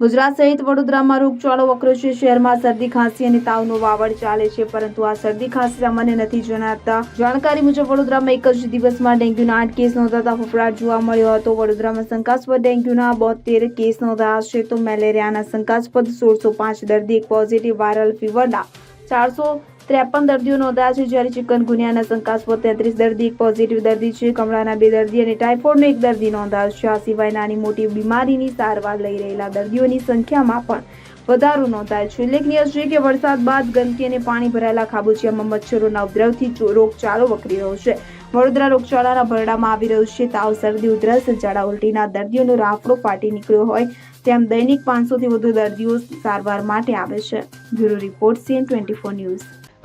ગુજરાત સહિત વડોદરામાં રોગચાળો વકર્યો શહેરમાં શરદી, ખાંસી અને તાવનો વાવડ ચાલે છે, પરંતુ આ શરદી, ખાંસી સામાન્ય નથી જણાતા. જાણકારી મુજબ, વડોદરામાં એક જ દિવસમાં ડેન્ગ્યુના આઠ કેસ નોંધાતા ફફડાટ જોવા મળ્યો હતો. વડોદરામાં શંકાસ્પદ ડેન્ગ્યુના બોતેર કેસ નોંધાયા છે તો મેલેરિયાના શંકાસ્પદ સોળસો પાંચ દર્દી પોઝિટિવ વાયરલ ફીવરના ચારસો ત્રેપન દર્દીઓ નોંધાયા છે. જ્યારે ચિકનગુનિયાના શંકાસ્પદ તેત્રીસ દર્દી, એક પોઝિટિવ દર્દી છે. કમળાના બે દર્દી અને ટાઇફોઇડનો એક દર્દી નોંધાયો છે. આ સિવાય નાની મોટી બીમારીની સારવાર લઈ રહેલા દર્દીઓની સંખ્યામાં પણ વધારો નોંધાયો છે. ઉલ્લેખનીય છે કે વરસાદ બાદ ગંદકી અને પાણી ભરાયેલા ખાબોચિયામાં મચ્છરોના ઉપદ્રવથી રોગચાળો વકરી રહ્યો છે. વડોદરા રોગચાળાના ભરડામાં આવી રહ્યું છે. તાવ, શરદી, ઉધરસ, ઝાડા ઉલટીના દર્દીઓનો રાફડો ફાટી નીકળ્યો હોય તેમ દૈનિક પાંચસોથી વધુ દર્દીઓ સારવાર માટે આવે છે. Bureau report CN twenty four news.